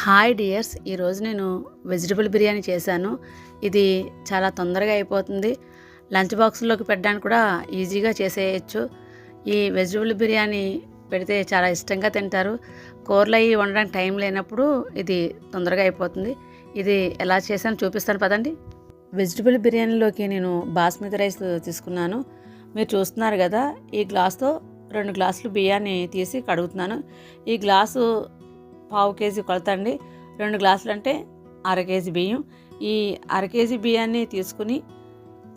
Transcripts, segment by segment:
Hi dears ఈరోజు నేను vegetable biryani చేశాను. ఇది చాలా తొందరగా అయిపోతుంది. లంచ్ బాక్స్లోకి పెట్టడానికి కూడా ఈజీగా చేసేయచ్చు. ఈ వెజిటబుల్ బిర్యానీ పెడితే చాలా ఇష్టంగా తింటారు. కూరలు అవి వండడానికి టైం లేనప్పుడు ఇది తొందరగా అయిపోతుంది. ఇది ఎలా చేశానో చూపిస్తాను పదండి. వెజిటబుల్ బిర్యానీలోకి నేను బాస్మతి రైస్ తీసుకున్నాను. మీరు చూస్తున్నారు కదా ఈ గ్లాస్తో రెండు గ్లాసులు బియ్యాన్ని తీసి కడుగుతున్నాను. ఈ గ్లాసు పావు కేజీ కొలత అండి రెండు గ్లాసులు అంటే అర కేజీ బియ్యం. ఈ అర కేజీ బియ్యాన్ని తీసుకుని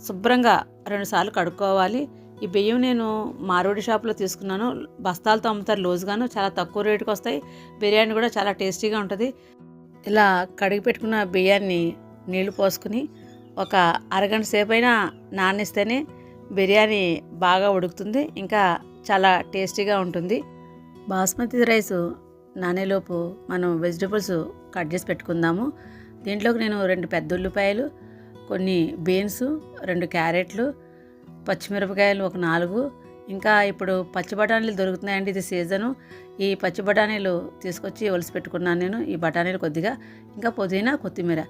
శుభ్రంగా రెండుసార్లు కడుక్కోవాలి. ఈ బియ్యం నేను మార్వాడి షాప్లో తీసుకున్నాను. బస్తాలతో అమ్ముతారు లోజుగాను. చాలా తక్కువ రేటుకి వస్తాయి. బిర్యానీ కూడా చాలా టేస్టీగా ఉంటుంది. ఇలా కడిగి పెట్టుకున్న బియ్యాన్ని నీళ్ళు పోసుకుని ఒక అరగంట సేపు అయినా నానిస్తేనే బిర్యానీ బాగా ఉడుకుతుంది. ఇంకా చాలా టేస్టీగా ఉంటుంది. బాస్మతి రైసు నానేలోపు మనం వెజిటబుల్స్ కట్ చేసి పెట్టుకుందాము. దీంట్లోకి నేను రెండు పెద్ద ఉల్లిపాయలు కొన్ని బీన్స్ రెండు క్యారెట్లు పచ్చిమిరపకాయలు ఒక నాలుగు. ఇంకా ఇప్పుడు పచ్చి బఠానీలు దొరుకుతున్నాయండి ఇది సీజను. ఈ పచ్చి బఠానీలు తీసుకొచ్చి ఒలిసి పెట్టుకున్నాను నేను ఈ బఠానీలు కొద్దిగా. ఇంకా పుదీనా కొత్తిమీర.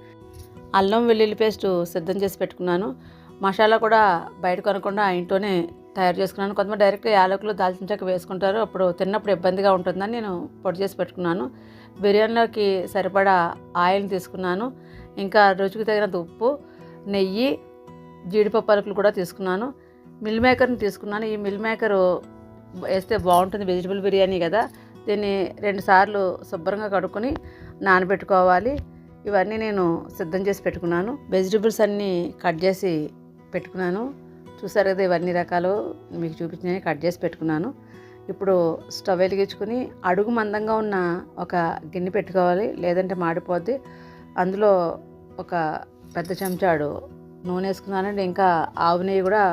అల్లం వెల్లుల్లి పేస్ట్ సిద్ధం చేసి పెట్టుకున్నాను. మసాలా కూడా బయట కొనకుండా ఇంట్లోనే తయారు చేసుకున్నాను. కొంతమంది డైరెక్ట్ యాలకులు దాల్చిన చెక్క వేసుకుంటారు. అప్పుడు తిన్నప్పుడు ఇబ్బందిగా ఉంటుందని నేను పొడి చేసి పెట్టుకున్నాను. బిర్యానీలోకి సరిపడా ఆయిల్ తీసుకున్నాను. ఇంకా రుచికి తగినంత ఉప్పు నెయ్యి జీడిపప్పు అలుకులు కూడా తీసుకున్నాను. మిల్ మేకర్ని తీసుకున్నాను. ఈ మిల్ మేకరు వేస్తే బాగుంటుంది. వెజిటబుల్ బిర్యానీ కదా. దీన్ని రెండు సార్లు శుభ్రంగా కడుక్కొని నానబెట్టుకోవాలి. ఇవన్నీ నేను సిద్ధం చేసి పెట్టుకున్నాను. వెజిటబుల్స్ అన్నీ కట్ చేసి పెట్టుకున్నాను. చూసారు కదా ఇవన్నీ రకాలు మీకు చూపించిన కట్ చేసి పెట్టుకున్నాను. ఇప్పుడు స్టవ్ వెలిగించుకుని అడుగు మందంగా ఉన్న ఒక గిన్నె పెట్టుకోవాలి లేదంటే మాడిపోద్ది. అందులో ఒక పెద్ద చెంచాడు నూనె వేసుకున్నానండి ఇంకా ఆవు నెయ్యి కూడా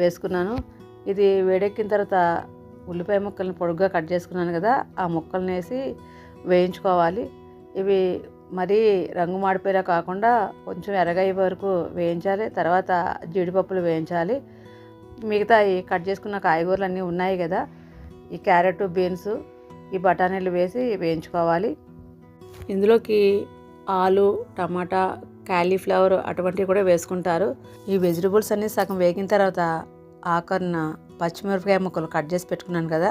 వేసుకున్నాను. ఇది వేడెక్కిన తర్వాత ఉల్లిపాయ ముక్కల్ని పొడుగ్గా కట్ చేసుకున్నాను కదా ఆ ముక్కల్ని వేసి వేయించుకోవాలి. ఇవి మరీ రంగు మాడిపోయేలా కాకుండా కొంచెం ఎరగయ్యే వరకు వేయించాలి. తర్వాత జీడిపప్పులు వేయించాలి. మిగతా ఈ కట్ చేసుకున్న కాయగూరలు అన్నీ ఉన్నాయి కదా ఈ క్యారెట్ బీన్స్ ఈ బఠానీలు వేసి వేయించుకోవాలి. ఇందులోకి ఆలు టమాటా క్యాలీఫ్లవర్ అటువంటివి కూడా వేసుకుంటారు. ఈ వెజిటబుల్స్ అన్నీ సగం వేగిన తర్వాత ఆకరణ పచ్చిమిరపకాయ ముక్కలు కట్ చేసి పెట్టుకున్నాను కదా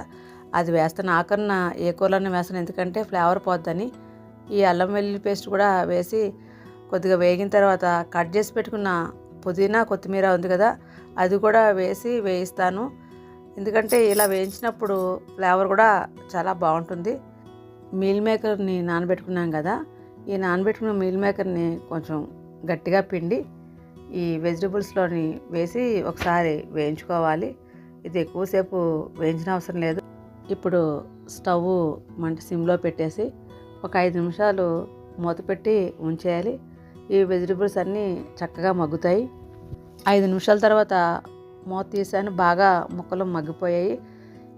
అది వేస్తాను. ఆకరణ ఏ కూరలోనే వేస్తాను ఎందుకంటే ఫ్లేవర్ పోద్దని. ఈ అల్లం వెల్లుల్లి పేస్ట్ కూడా వేసి కొద్దిగా వేగిన తర్వాత కట్ చేసి పెట్టుకున్న పుదీనా కొత్తిమీర ఉంది కదా అది కూడా వేసి వేయిస్తాను. ఎందుకంటే ఇలా వేయించినప్పుడు ఫ్లేవర్ కూడా చాలా బాగుంటుంది. మీల్ మేకర్ని నానబెట్టుకున్నాం కదా ఈ నానబెట్టుకున్న మీల్ మేకర్ని కొంచెం గట్టిగా పిండి ఈ వెజిటబుల్స్లోని వేసి ఒకసారి వేయించుకోవాలి. ఇది ఎక్కువసేపు వేయించిన అవసరం లేదు. ఇప్పుడు స్టవ్ మంట సిమ్లో పెట్టేసి ఒక ఐదు నిమిషాలు మూత పెట్టి ఉంచేయాలి. ఈ వెజిటబుల్స్ అన్నీ చక్కగా మగ్గుతాయి. ఐదు నిమిషాల తర్వాత మూత తీసాను. బాగా ముక్కలు మగ్గిపోయాయి.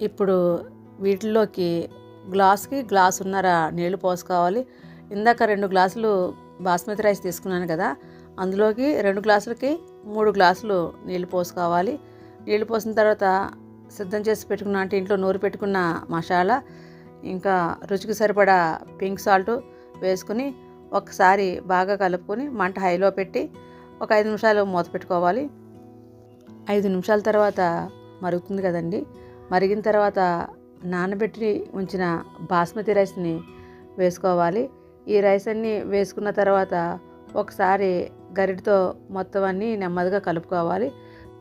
ఇప్పుడు వీటిల్లోకి గ్లాస్కి గ్లాసున్నర నీళ్ళు పోసుకోవాలి. ఇందాక రెండు గ్లాసులు బాస్మతి రైస్ తీసుకున్నాను కదా అందులోకి రెండు గ్లాసులకి మూడు గ్లాసులు నీళ్ళు పోసుకోవాలి. నీళ్ళు పోసిన తర్వాత సిద్ధం చేసి పెట్టుకున్న అంటే ఇంట్లో నూరు పెట్టుకున్న మసాలా ఇంకా రుచికి సరిపడా పింక్ సాల్ట్ వేసుకుని ఒకసారి బాగా కలుపుకొని మంట హైలో పెట్టి ఒక ఐదు నిమిషాలు మూత పెట్టుకోవాలి. ఐదు నిమిషాల తర్వాత మరుగుతుంది కదండి. మరిగిన తర్వాత నానబెట్టి ఉంచిన బాస్మతి రైస్ని వేసుకోవాలి. ఈ రైస్ అన్నీ వేసుకున్న తర్వాత ఒకసారి గరిటతో మొత్తం అన్నీ నెమ్మదిగా కలుపుకోవాలి.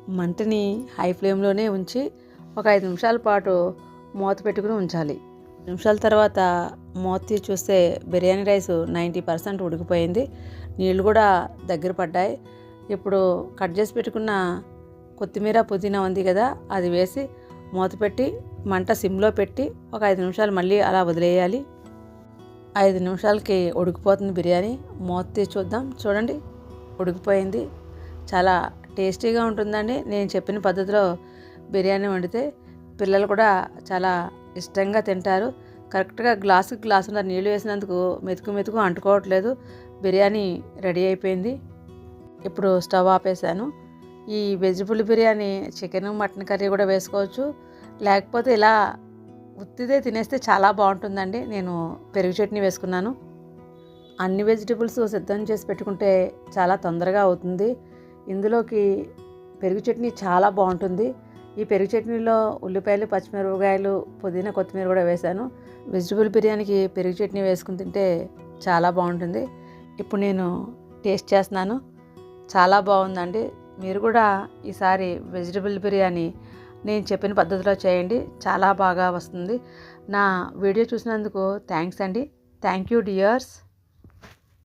మంటని హై ఫ్లేమ్లోనే ఉంచి ఒక ఐదు నిమిషాల పాటు మూత పెట్టుకుని ఉంచాలి. నిమిషాల తర్వాత మూత చూస్తే బిర్యానీ రైస్ నైంటీ పర్సెంట్ ఉడికిపోయింది. నీళ్ళు కూడా దగ్గర పడ్డాయి. ఇప్పుడు కట్ చేసి పెట్టుకున్న కొత్తిమీర పుదీనా ఉంది కదా అది వేసి మూత పెట్టి మంట సిమ్లో పెట్టి ఒక ఐదు నిమిషాలు మళ్ళీ అలా వదిలేయాలి. ఐదు నిమిషాలకి ఉడికిపోతుంది బిర్యానీ. మూత తీసి చూద్దాం. చూడండి ఉడికిపోయింది. చాలా టేస్టీగా ఉంటుందండి. నేను చెప్పిన పద్ధతిలో బిర్యానీ వండితే పిల్లలు కూడా చాలా ఇష్టంగా తింటారు. కరెక్ట్గా గ్లాసుకి గ్లాసున్నర నీళ్ళు వేసినందుకు మెతుకు మెతుకు అంటుకోవట్లేదు. బిర్యానీ రెడీ అయిపోయింది. ఇప్పుడు స్టవ్ ఆపేసాను ఈ vegetable biryani chicken mutton curry కూడా వేసుకోవచ్చు. లేకపోతే ఇలా ఉత్తిదే తినేస్తే చాలా బాగుంటుందండి. నేను పెరుగు చట్నీ వేసుకున్నాను. అన్ని వెజిటబుల్స్ సిద్ధం చేసి పెట్టుకుంటే చాలా తొందరగా అవుతుంది. ఇందులోకి పెరుగు చట్నీ చాలా బాగుంటుంది. ఈ పెరుగు చట్నీలో ఉల్లిపాయలు పచ్చిమిరపకాయలు పుదీనా కొత్తిమీర కూడా వేశాను. వెజిటబుల్ బిర్యానీకి పెరుగు చట్నీ వేసుకుని తింటే చాలా బాగుంటుంది. ఇప్పుడు నేను టేస్ట్ చేస్తున్నాను. చాలా బాగుందండి. మీరు కూడా ఈసారి వెజిటబుల్ బిర్యానీ నేను చెప్పిన పద్ధతిలో చేయండి. చాలా బాగా వస్తుంది. నా వీడియో చూసినందుకు థ్యాంక్స్ అండి. Thank you dears.